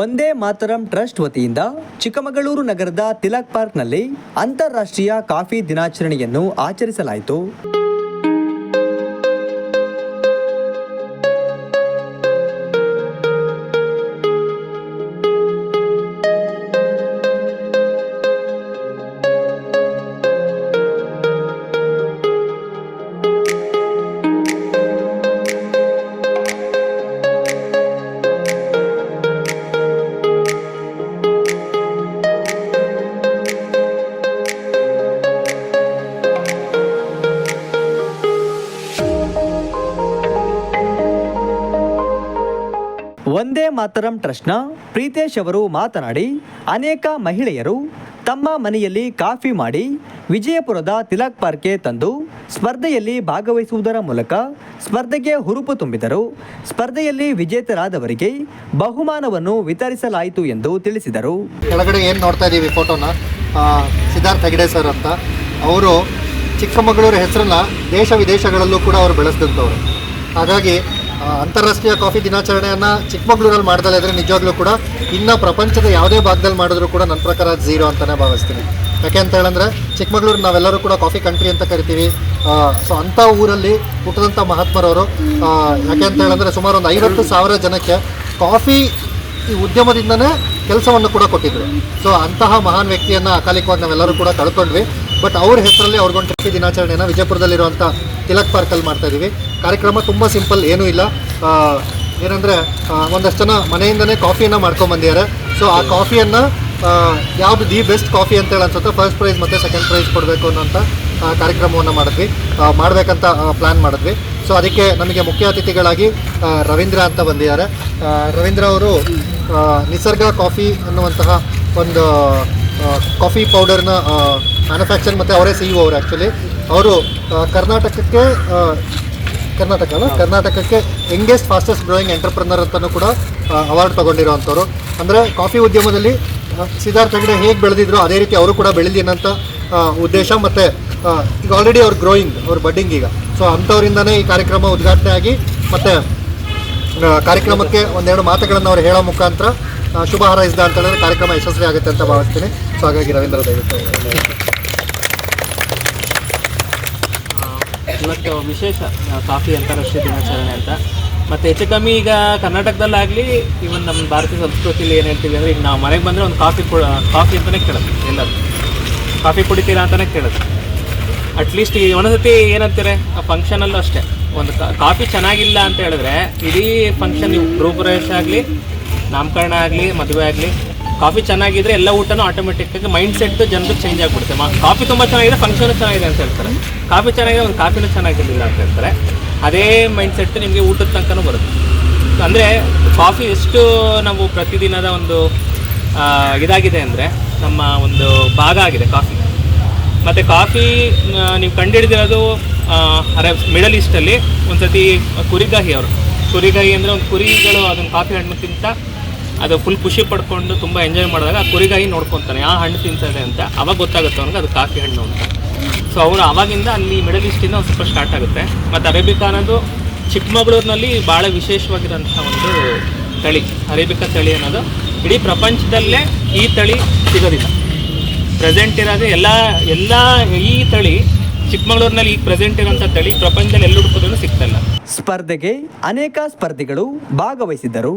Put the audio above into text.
ಒಂದೇ ಮಾತರಂ ಟ್ರಸ್ಟ್ ವತಿಯಿಂದ ಚಿಕ್ಕಮಗಳೂರು ನಗರದ ತಿಲಕ್ ಪಾರ್ಕ್ನಲ್ಲಿ ಅಂತಾರಾಷ್ಟ್ರೀಯ ಕಾಫಿ ದಿನಾಚರಣೆಯನ್ನು ಆಚರಿಸಲಾಯಿತು. ಒಂದೇ ಮಾತರಂ ಟ್ರಸ್ಟ್ನ ಪ್ರೀತೇಶ್ ಅವರು ಮಾತನಾಡಿ, ಅನೇಕ ಮಹಿಳೆಯರು ತಮ್ಮ ಮನೆಯಲ್ಲಿ ಕಾಫಿ ಮಾಡಿ ವಿಜಯಪುರದ ತಿಲಕ್ ಪಾರ್ಕ್ಗೆ ತಂದು ಸ್ಪರ್ಧೆಯಲ್ಲಿ ಭಾಗವಹಿಸುವುದರ ಮೂಲಕ ಸ್ಪರ್ಧೆಗೆ ಹುರುಪು ತುಂಬಿದರು. ಸ್ಪರ್ಧೆಯಲ್ಲಿ ವಿಜೇತರಾದವರಿಗೆ ಬಹುಮಾನವನ್ನು ವಿತರಿಸಲಾಯಿತು ಎಂದು ತಿಳಿಸಿದರು. ಕೆಳಗಡೆ ಏನು ನೋಡ್ತಾ ಇದ್ದೀವಿ ಫೋಟೋನ? ಸಿದ್ಧಾರ್ಥ ಹೆಗಡೆ ಸರ್ ಅಂತ. ಅವರು ಚಿಕ್ಕಮಗಳೂರು ಹೆಸರನ್ನ ದೇಶ ವಿದೇಶಗಳಲ್ಲೂ ಕೂಡ ಅವರು ಬೆಳೆಸಿದಂಥವ್ರು. ಹಾಗಾಗಿ ಅಂತಾರಾಷ್ಟ್ರೀಯ ಕಾಫಿ ದಿನಾಚರಣೆಯನ್ನು ಚಿಕ್ಕಮಗಳೂರಲ್ಲಿ ಮಾಡ್ದಲ್ಲ ಆದರೆ ನಿಜವಾಗ್ಲೂ ಕೂಡ ಇನ್ನು ಪ್ರಪಂಚದ ಯಾವುದೇ ಭಾಗದಲ್ಲಿ ಮಾಡಿದ್ರು ಕೂಡ ನನ್ನ ಪ್ರಕಾರ ಅದು ಝೀರೋ ಅಂತಲೇ ಭಾವಿಸ್ತೀನಿ. ಯಾಕೆ ಅಂತ ಹೇಳಂದ್ರೆ ಚಿಕ್ಕಮಗಳೂರು ನಾವೆಲ್ಲರೂ ಕೂಡ ಕಾಫಿ ಕಂಟ್ರಿ ಅಂತ ಕರಿತೀವಿ. ಸೊ ಅಂಥ ಊರಲ್ಲಿ ಹುಟ್ಟಿದಂಥ ಮಹಾತ್ಮರವರು ಯಾಕೆ ಅಂತ ಹೇಳಂದ್ರೆ ಸುಮಾರು ಒಂದು ಐವತ್ತು ಸಾವಿರ ಜನಕ್ಕೆ ಕಾಫಿ ಈ ಉದ್ಯಮದಿಂದನೇ ಕೆಲಸವನ್ನು ಕೂಡ ಕೊಟ್ಟಿದ್ರು. ಸೊ ಅಂತಹ ಮಹಾನ್ ವ್ಯಕ್ತಿಯನ್ನು ಅಕಾಲಿಕವಾಗಿ ನಾವೆಲ್ಲರೂ ಕೂಡ ಕಳ್ಕೊಂಡ್ವಿ. ಬಟ್ ಅವ್ರ ಹೆಸರಲ್ಲಿ ಅವ್ರಿಗೊಂದು ಕಾಫಿ ದಿನಾಚರಣೆಯನ್ನು ವಿಜಯಪುರದಲ್ಲಿರುವಂಥ ತಿಲಕ್ ಪಾರ್ಕಲ್ಲಿ ಮಾಡ್ತಾ ಇದ್ದೀವಿ ಕಾರ್ಯಕ್ರಮ ತುಂಬ ಸಿಂಪಲ್, ಏನೂ ಇಲ್ಲ. ಏನಂದರೆ ಒಂದಷ್ಟು ಜನ ಮನೆಯಿಂದನೇ ಕಾಫಿಯನ್ನು ಮಾಡ್ಕೊಂಬಂದಿದ್ದಾರೆ ಸೊ ಆ ಕಾಫಿಯನ್ನು ಯಾವುದು ದಿ ಬೆಸ್ಟ್ ಕಾಫಿ ಅಂತೇಳಿ ಅನ್ಸುತ್ತೆ ಫಸ್ಟ್ ಪ್ರೈಸ್ ಮತ್ತು ಸೆಕೆಂಡ್ ಪ್ರೈಸ್ ಕೊಡಬೇಕು ಅನ್ನೋಂಥ ಕಾರ್ಯಕ್ರಮವನ್ನು ಮಾಡಿದ್ವಿ. ಮಾಡಬೇಕಂತ ಪ್ಲ್ಯಾನ್ ಮಾಡಿದ್ವಿ. ಸೊ ಅದಕ್ಕೆ ನಮಗೆ ಮುಖ್ಯ ಅತಿಥಿಗಳಾಗಿ ರವೀಂದ್ರ ಅಂತ ಬಂದಿದ್ದಾರೆ. ರವೀಂದ್ರ ಅವರು ನಿಸರ್ಗ ಕಾಫಿ ಅನ್ನುವಂತಹ ಒಂದು ಕಾಫಿ ಪೌಡರ್ನ ಮ್ಯಾನುಫ್ಯಾಕ್ಚರ್ ಮತ್ತು ಅವರೇ ಸಿ ಇ ಅವರು ಆ್ಯಕ್ಚುಲಿ ಅವರು ಕರ್ನಾಟಕಕ್ಕೆ ಕರ್ನಾಟಕ ಕರ್ನಾಟಕಕ್ಕೆ ಯಂಗೆಸ್ಟ್ ಫಾಸ್ಟೆಸ್ಟ್ ಗ್ರೋಯಿಂಗ್ ಎಂಟರ್ಪ್ರನರ್ ಅಂತಲೂ ಕೂಡ ಅವಾರ್ಡ್ ತೊಗೊಂಡಿರೋವಂಥವ್ರು. ಅಂದರೆ ಕಾಫಿ ಉದ್ಯಮದಲ್ಲಿ ಸಿದ್ಧಾರ್ಥ ಹೆಗಡೆ ಹೇಗೆ ಬೆಳೆದಿದ್ರು ಅದೇ ರೀತಿ ಅವರು ಕೂಡ ಬೆಳೀಲಿ ಉದ್ದೇಶ ಮತ್ತು ಈಗ ಆಲ್ರೆಡಿ ಅವ್ರ ಗ್ರೋಯಿಂಗ್ ಅವ್ರ ಬಡ್ಡಿಂಗ್ ಈಗ. ಸೊ ಅಂಥವರಿಂದನೇ ಈ ಕಾರ್ಯಕ್ರಮ ಉದ್ಘಾಟನೆ ಆಗಿ ಮತ್ತು ಕಾರ್ಯಕ್ರಮಕ್ಕೆ ಒಂದೆರಡು ಮಾತುಗಳನ್ನು ಅವ್ರು ಹೇಳೋ ಮುಖಾಂತರ ಶುಭ ಹಾರೈಸಿದ ಅಂತ ಹೇಳಿದ್ರೆ ಕಾರ್ಯಕ್ರಮ ಯಶಸ್ವಿ ಆಗುತ್ತೆ ಅಂತ ಭಾವಿಸ್ತೀನಿ. ಸೊ ಹಾಗಾಗಿ ರವೀಂದ್ರ ದಯವಿಟ್ಟು. ಇವತ್ತು ವಿಶೇಷ ಕಾಫಿ ಅಂತಾರಾಷ್ಟ್ರೀಯ ದಿನಾಚರಣೆ ಅಂತ. ಮತ್ತು ಹೆಚ್ಚು ಕಮ್ಮಿ ಈಗ ಕರ್ನಾಟಕದಲ್ಲಾಗಲಿ ಇವನ್ ನಮ್ಮ ಭಾರತೀಯ ಸಂಸ್ಕೃತಿಲಿ ಏನು ಹೇಳ್ತೀವಿ ಅಂದರೆ, ಈಗ ನಾವು ಮನೆಗೆ ಬಂದರೆ ಒಂದು ಕಾಫಿ ಕೊಡ ಕಾಫಿ ಅಂತಲೇ ಕೇಳೋದು ಎಲ್ಲರೂ. ಕಾಫಿ ಕುಡಿತೀರಾ ಅಂತಲೇ ಕೇಳೋದು. ಅಟ್ಲೀಸ್ಟ್ ಈ ಒಂದೊಂದ್ಸತಿ ಏನಂತಾರೆ, ಆ ಫಂಕ್ಷನಲ್ಲೂ ಅಷ್ಟೇ. ಒಂದು ಕಾಫಿ ಚೆನ್ನಾಗಿಲ್ಲ ಅಂತ ಹೇಳಿದ್ರೆ, ಇಡೀ ಫಂಕ್ಷನ್ ನೀವು ಗೃಹಪ್ರವೇಶ ಆಗಲಿ, ನಾಮಕರಣ ಆಗಲಿ, ಮದುವೆ ಆಗಲಿ ಕಾಫಿ ಚೆನ್ನಾಗಿದ್ರೆ ಎಲ್ಲ ಊಟನೂ ಆಟೋಮೆಟಿಕ್ಕಾಗಿ ಮೈಂಡ್ ಸೆಟ್ ಜನರು ಚೇಂಜ್ ಆಗಿಬಿಡುತ್ತೆ. ಕಾಫಿ ತುಂಬ ಚೆನ್ನಾಗಿದೆ ಫಂಕ್ಷನ್ ಚೆನ್ನಾಗಿದೆ ಅಂತ ಹೇಳ್ತಾರೆ. ಕಾಫಿ ಚೆನ್ನಾಗಿದೆ, ಒಂದು ಕಾಫಿನೂ ಚೆನ್ನಾಗಿರಲಿಲ್ಲ ಅಂತ ಹೇಳ್ತಾರೆ. ಅದೇ ಮೈಂಡ್ ಸೆಟ್ ನಿಮಗೆ ಊಟದ ತನಕನೂ ಬರುತ್ತೆ. ಅಂದರೆ ಕಾಫಿ ಎಷ್ಟು ನಾವು ಪ್ರತಿದಿನದ ಒಂದು ಇದಾಗಿದೆ ಅಂದರೆ ನಮ್ಮ ಒಂದು ಭಾಗ ಆಗಿದೆ ಕಾಫಿ. ಮತ್ತು ಕಾಫಿ ನೀವು ಕಂಡುಹಿಡಿದಿರೋದು ಅರೆ ಮಿಡಲ್ ಈಸ್ಟಲ್ಲಿ ಒಂದು ಸತಿ ಕುರಿಗಾಹಿ ಅವರು. ಕುರಿಗಾಹಿ ಅಂದರೆ ಒಂದು ಕುರಿಗಳು ಅದನ್ನು ಕಾಫಿ ಹಣ್ಣು ತಿಂತ ಅದು ಫುಲ್ ಖುಷಿ ಪಡ್ಕೊಂಡು ತುಂಬ ಎಂಜಾಯ್ ಮಾಡಿದಾಗ ಆ ಕುರಿಗಾಯಿ ನೋಡ್ಕೊತಾನೆ. ಆ ಹಣ್ಣು ತಿಂತದೆ ಅಂತ ಅವಾಗ ಗೊತ್ತಾಗುತ್ತೆ ಅವ್ನಿಗೆ ಅದು ಕಾಫಿ ಹಣ್ಣು ಅಂತ. ಸೊ ಅವರು ಅವಾಗಿಂದ ಅಲ್ಲಿ ಮಿಡಲ್ ಈಸ್ಟಿಂದ ಒಂದು ಸ್ವಲ್ಪ ಸ್ಟಾರ್ಟ್ ಆಗುತ್ತೆ. ಮತ್ತು ಅರೇಬಿಕಾ ಅನ್ನೋದು ಚಿಕ್ಕಮಗಳೂರಿನಲ್ಲಿ ಭಾಳ ವಿಶೇಷವಾಗಿರೋಂಥ ಒಂದು ತಳಿ. ಅರೇಬಿಕಾ ತಳಿ ಅನ್ನೋದು. ಇಡೀ ಪ್ರಪಂಚದಲ್ಲೇ ಈ ತಳಿ ಸಿಗೋದಿಲ್ಲ. ಪ್ರೆಸೆಂಟ್ ಇರೋದು ಎಲ್ಲ ಎಲ್ಲ ಈ ತಳಿ ಚಿಕ್ಕಮಗಳೂರಿನಲ್ಲಿ ಈಗ ಪ್ರೆಸೆಂಟ್ ಇರೋಂಥ ತಳಿ ಪ್ರಪಂಚದಲ್ಲಿ ಎಲ್ಲೂ ಸಿಗ್ತಲ್ಲ ಸ್ಪರ್ಧೆಗೆ ಅನೇಕ ಸ್ಪರ್ಧಿಗಳು ಭಾಗವಹಿಸಿದ್ದರು.